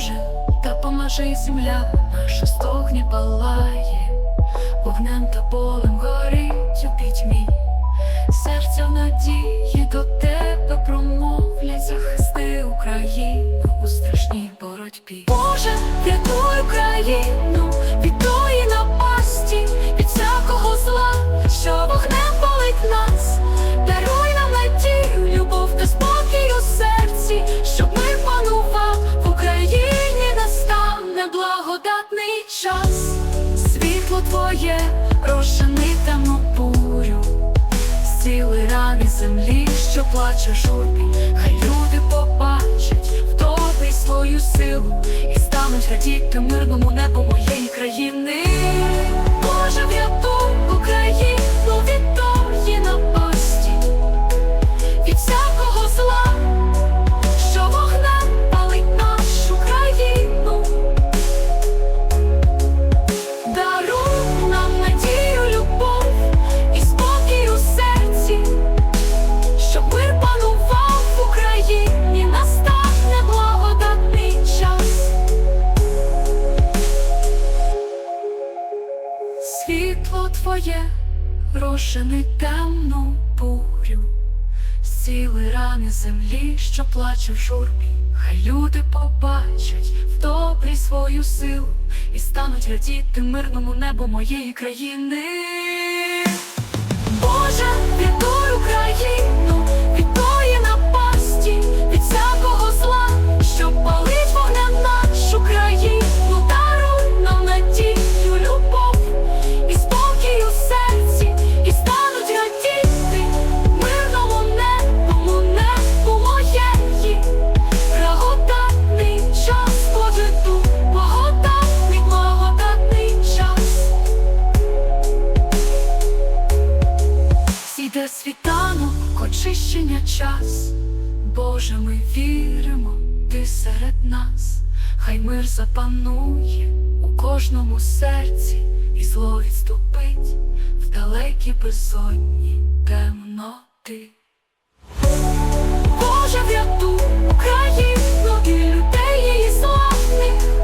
Боже, та поможи земля, наша стогне палає, вогнем та болем горить у пітьмі, серця в надії до тебе промовлять, захисти Україну у страшній боротьбі. Боже, рятуй Україну твоє Рошини бурю, цілий рани землі, що плаче журбі, хай люди побачать в свою силу. І стануть радіти мирному небу моєї країни. Розжени темну бурю, сіли рани землі, що плаче в журбі. Хай люди побачать в добрі свою силу і стануть радіти мирному небу моєї країни. Очищення час. Боже, ми віримо, ти серед нас, хай мир запанує у кожному серці, і зло відступить в далекі безодні темноти. Боже, врятуй Україну і людей її славних,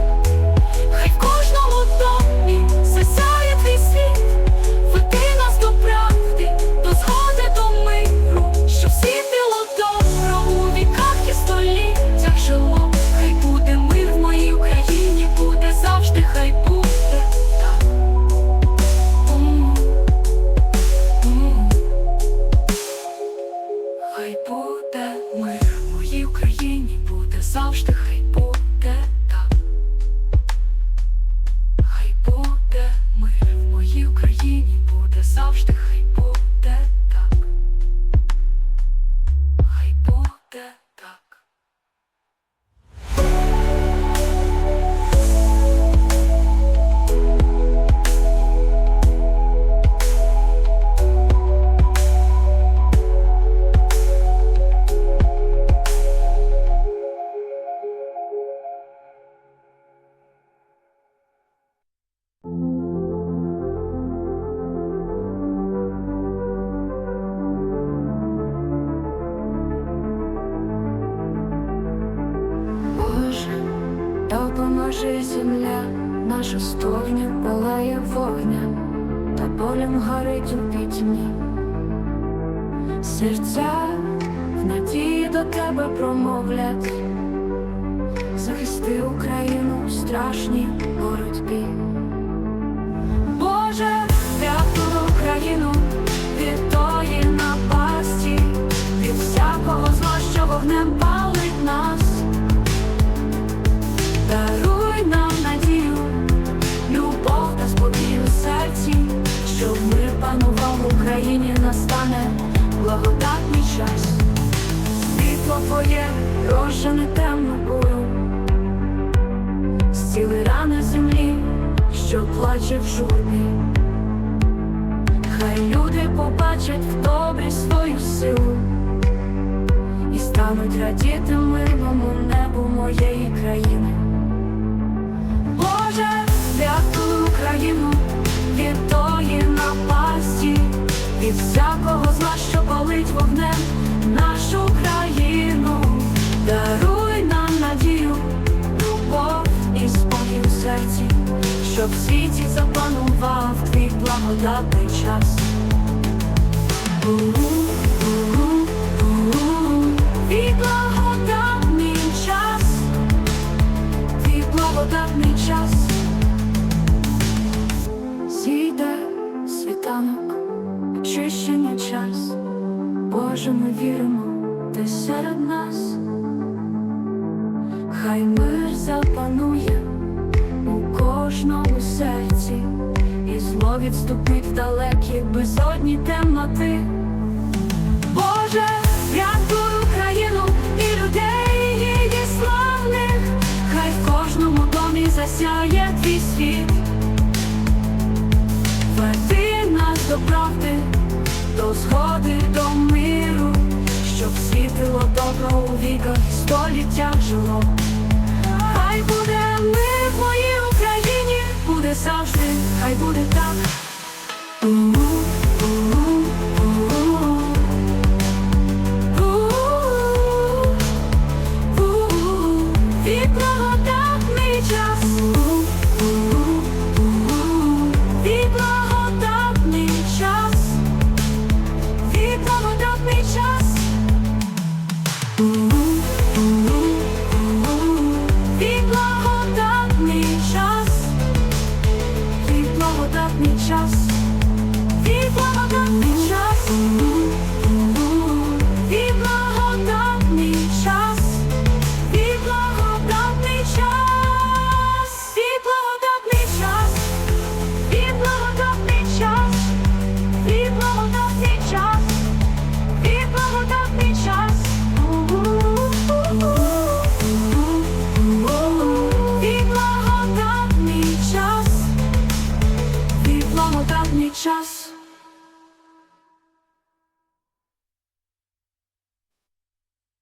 допоможи земля, наша стогня палає вогнем, та полем горить у пітьмі. Серця в надії до тебе промовлять, захисти Україну у страшній боротьбі. Боже, твоє розжене темну бурю, зціли рани землі, що плаче в журбі. Хай люди побачать в добрі свою силу і стануть радіти мирному небу моєї країни. Боже, рятуй Україну від тої напасті, від всякого зла, що палить вогнем нашу країну, щоб в світі запанував твій благодатний час. Твій благодатний час, твій благодатний час. Зійде світанок, очищення час, Боже, ми віримо, ти серед нас, хай мир запанує зло далекі безодні темноти. Боже, рятуй Україну і людей її славних, хай в кожному домі засяє твій світ. Веди нас до правди, до згоди, до миру, щоб світило добро у віках століттях жило. Хай буде мир в моїй Україні, буде завжди, буде так.